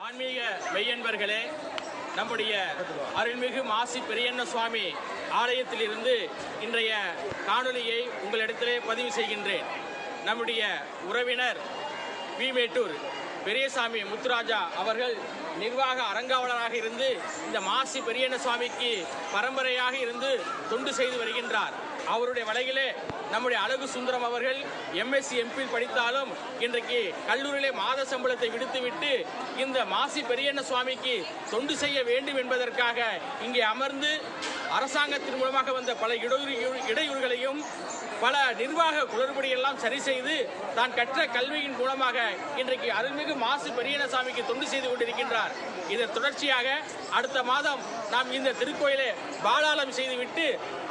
ஆன்மீக மெய்யன்பர்களே நம்முடைய அருள்மிகு மாசி பெரியண்ண சுவாமி ஆலயத்திலிருந்து இன்றைய காணொலியை உங்களிடத்திலே பதிவு செய்கின்றேன். நம்முடைய உறவினர் வீமேட்டூர் பெரியசாமி முத்துராஜா அவர்கள் நிர்வாக அறங்காவலராக இருந்து இந்த மாசி பெரியண்ண சுவாமிக்கு பரம்பரையாக இருந்து தொண்டு செய்து வருகின்றார். அவருடைய வலையிலே நம்முடைய அழகு சுந்தரம் அவர்கள் எம்எஸ்சி எம்பில் படித்தாலும் இன்றைக்கு கல்லூரியிலே மாத சம்பளத்தை விடுத்துவிட்டு இந்த மாசி பெரியண்ண சுவாமிக்கு தொண்டு செய்ய வேண்டும் என்பதற்காக இங்கே அமர்ந்து அரசாங்கத்தின் மூலமாக வந்த பல இடையூறு இடையூறுகளையும் பல நிர்வாக குளறுபடியெல்லாம் சரி செய்து தான் கற்ற கல்வியின் மூலமாக இன்றைக்கு அருள்மிகு மாசு பெரியனசாமிக்கு தொண்டு செய்து கொண்டிருக்கின்றார். இதன் தொடர்ச்சியாக அடுத்த மாதம் நாம் இந்த திருக்கோயிலை பாலாளம் செய்துவிட்டு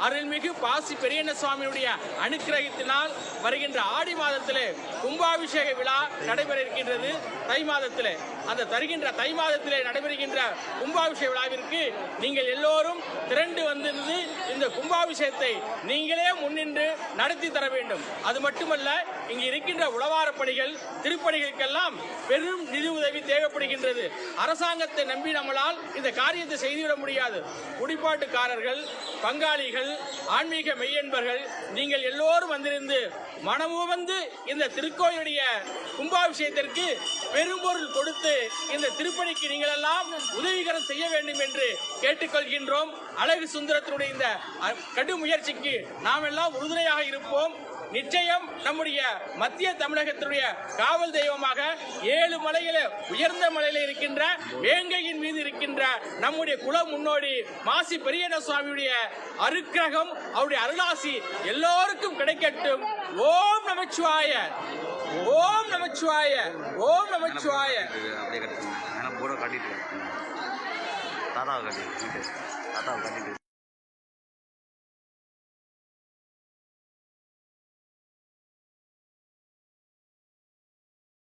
அருள்மிகு பாசி பெரியண்ண சுவாமியுடைய அனுக்கிரகத்தினால் வருகின்ற ஆடி மாதத்திலே கும்பாபிஷேக விழா நடைபெற இருக்கின்றது. தை மாதத்திலே. அந்த தருகின்ற தை மாதத்திலே நடைபெறுகின்ற கும்பாபிஷேக விழாவிற்கு நீங்கள் எல்லோரும் திரண்டு வந்திருந்து இந்த கும்பாபிஷேகத்தை நீங்களே முன்னின்று நடத்தி தர வேண்டும். அது மட்டுமல்ல இங்கு இருக்கின்ற உளவார பணிகள் திருப்பணிகளுக்கெல்லாம் பெரும் நிதி உதவி தேவைப்படுகின்றது. அரசாங்கத்தை நம்பி நம்மளால் இந்த காரியத்தை செய்துவிட முடியாது. குடிப்பாட்டுக்காரர்கள் பங்காளிகள் ஆன்மீக மெய்யன்பர்கள் நீங்கள் எல்லோரும் வந்திருந்து மனமுவந்து இந்த திருக்கோயிலுடைய கும்பாபிஷேகத்திற்கு பெரும்பொருள் கொடுத்து இந்த திருப்பணிக்கு நீங்கள் எல்லாம் உதவிகரம் செய்ய வேண்டும் என்று கேட்டுக்கொள்கின்றோம். அழகு சுந்தரத்தினுடைய இந்த கடும் முயற்சிக்கு நாம் எல்லாம் உறுதுணையாக இருப்போம். நிச்சயம் நம்முடைய மத்திய தமிழகத்தினுடைய காவல் தெய்வமாக ஏழு மலையில உயர்ந்த மலையில இருக்கின்ற வேங்கையின் மீது இருக்கின்ற நம்முடைய குல முன்னோடி மாசி பெரியண்ண சுவாமியுடைய அருக்கிரகம் அவருடைய அருளாசி எல்லோருக்கும் கிடைக்கட்டும். ஓம் நமச்சிவாய. ஓம் நமச்சிவாய. ஓம் நமச்சிவாய. இது அப்படியே தாத்தாவை கட்டிட்டு. தாத்தாவை கட்டிட்டு.